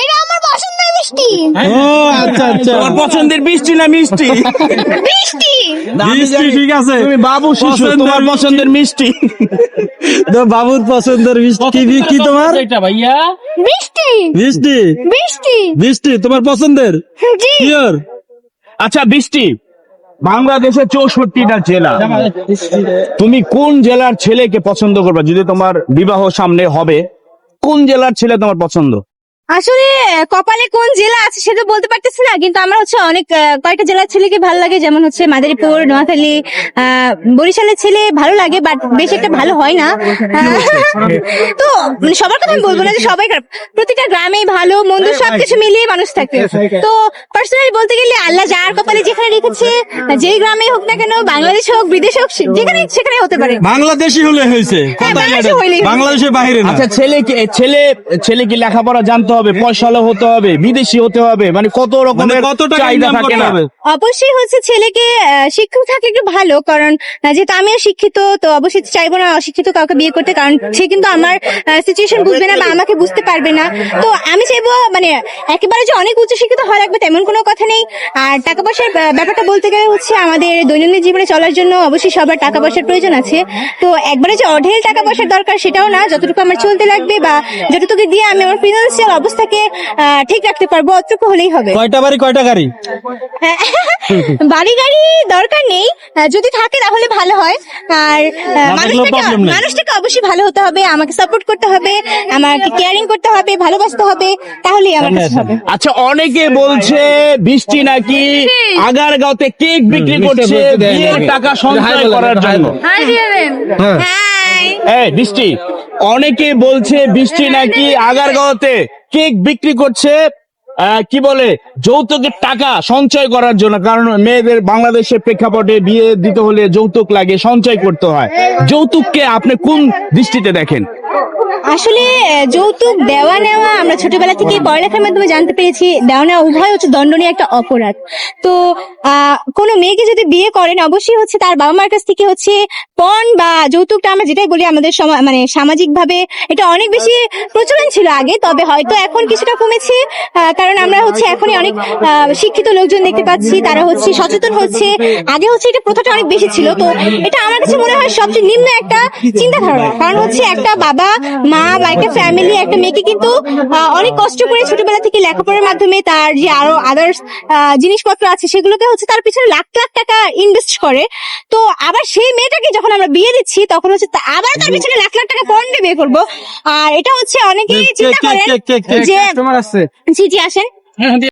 এটা আমার পছন্দের মিষ্টি ও আচ্ছা আচ্ছা। তোমার পছন্দের বৃষ্টি না মিষ্টি? মিষ্টি মিষ্টি ঠিক আছে। তুমি বাবু শিশু তোমার পছন্দের মিষ্টি। তো বাবুর পছন্দের মিষ্টি কি কি তোমার? এটা ভাইয়া। মিষ্টি মিষ্টি? মিষ্টি মিষ্টি তোমার পছন্দের? জি। আচ্ছা বৃষ্টি। বাংলাদেশের চৌষট্টিটা জেলা। তুমি কোন জেলার ছেলেকে পছন্দ করবে? যদি তোমার বিবাহ সামনে হবে কোন জেলার ছেলে তোমার পছন্দ? আসলে কপালে কোন জেলা আছে সেটা বলতে পারতেছি না কিন্তু আমার হচ্ছে অনেক কয়েকটা জেলার ছেলেকে ভালো লাগে যেমন হচ্ছে মাদারীপুর নোয়াখালী আহ, বরিশালের ছেলে ভালো লাগে বাট বেশ একটা ভালো হয় না। তো মানে সবার কথা আমি বলব না যে সবাই খারাপ। প্রতিটা গ্রামেই ভালো মন্দ সবকিছু মিলিয়ে মানুষ থাকে। তো পার্সোনালি বলতে গেলে আল্লাহ যার কপালে যেখানে রেখেছে যেই গ্রামে হোক না কেন বাংলাদেশ হোক বিদেশ হোক যেখানে সেখানে হতে পারে। বাংলাদেশি হলে হয়েছে। হ্যাঁ। বাংলাদেশের বাইরে না। আচ্ছা ছেলে কি ছেলে ছেলে কি লেখাপড়া জানতে হবে পয়সালো হতে হবে বিদেশি হতে হবে মানে কত মানে রকমের টাকা চাহিদা থাকে না। অবশ্যই হচ্ছে ছেলেকে শিক্ষিত থাকলে একটু ভালো কারণ যেহেতু আমিও শিক্ষিত তো অবশ্যই চাইব না অশিক্ষিত কাউকে বিয়ে করতে কারণ সে কিন্তু আমার সিচুয়েশন বুঝবে না বা আমাকে বুঝতে পারবে না। তো আমি চাইব মানে একেবারে যে অনেক উচ্চ শিক্ষিত হওয়া লাগবে তেমন কোনো কথা নেই। আর টাকা পয়সার ব্যাপারটা বলতে গেলে হচ্ছে আমাদের দৈনন্দিন জীবনে চলার জন্য অবশ্যই সবার টাকা পয়সার প্রয়োজন আছে। তো একবারে যে অঢেল টাকা পয়সার দরকার সেটাও না যতটুকু আমার চলতে লাগবে বা যতটুকু দিয়ে আমি আমার ফিনান্সিয়াল অবস্থাকে ঠিক রাখতে পারব অতটুকু হলেই হবে। কয়টা বাড়ি কয়টা গাড়ি? বাড়ি গাড়ি দরকার নেই। যদি থাকে তাহলে ভালো হয়। আর মানুষটাকে মানুষটাকে অবশ্যই ভালো হতে হবে আমাকে সাপোর্ট করতে হবে আমাকে কেয়ারিং করতে হবে ভালোবাসতে হবে তাহলেই আমার কাছে হবে। আচ্ছা অনেকে বলছে বৃষ্টি নাকি আগারগাঁওতে কেক বিক্রি করছে বিয়ের টাকা সঞ্চয় করার জন্য। হাই এই বৃষ্টি। অনেকে বলছে বৃষ্টি নাকি আগারগাঁওতে কেক বিক্রি করছে কি বলে, যৌতুকের টাকা সঞ্চয় করার জন্য, কারণ মেয়েদের বাংলাদেশের প্রেক্ষাপটে বিয়ে দিতে হলে যৌতুক লাগে, সঞ্চয় করতে হয়। যৌতুককে আপনি কোন দৃষ্টিতে দেখেন? আসলে যৌতুক দেওয়া নেওয়া আমরা ছোটবেলা থেকে পড়ালেখার মাধ্যমে জানতে পেরেছি, দেওয়া নেওয়া উভয় হচ্ছে দণ্ডনীয় একটা অপরাধ। তো কোনো মেয়েকে যদি বিয়ে করেন, অবশ্যই হচ্ছে তার বাবা মার কাছ থেকে হচ্ছে পণ বা যৌতুকটা আমরা যেটাই বলি আমাদের মানে সামাজিক ভাবে এটা অনেক বেশি প্রচলন ছিল আগে, তবে হয়তো এখন কিছুটা কমেছে কারণ আমরা হচ্ছে এখনই অনেক শিক্ষিত লোকজন দেখতে পাচ্ছি, তারা হচ্ছে সচেতন হচ্ছে, আগে হচ্ছে এটা প্রথাটা অনেক বেশি ছিল, তো এটা আমার কাছে মনে হয় সবচেয়ে নিম্ন একটা চিন্তাধারা কারণ হচ্ছে একটা বাবা মা বা একটা ফ্যামিলি একটা মেয়েকে কিন্তু আহ, অনেক কষ্ট করে ছোটবেলা থেকে লেখাপড়ার মাধ্যমে তার যে আরও আদার্স জিনিসপত্র আছে সেগুলোকে হচ্ছে তার পিছনে লাখ লাখ টাকা ইনভেস্ট করে। তো আবার সেই মেয়েটাকে যখন আমরা বিয়ে দিচ্ছি তখন হচ্ছে আবার তার পিছনে লাখ লাখ টাকা পণ্ডে বিয়ে করব। আর এটা হচ্ছে অনেকেই চিন্তা করেন যে জি জি আসেন।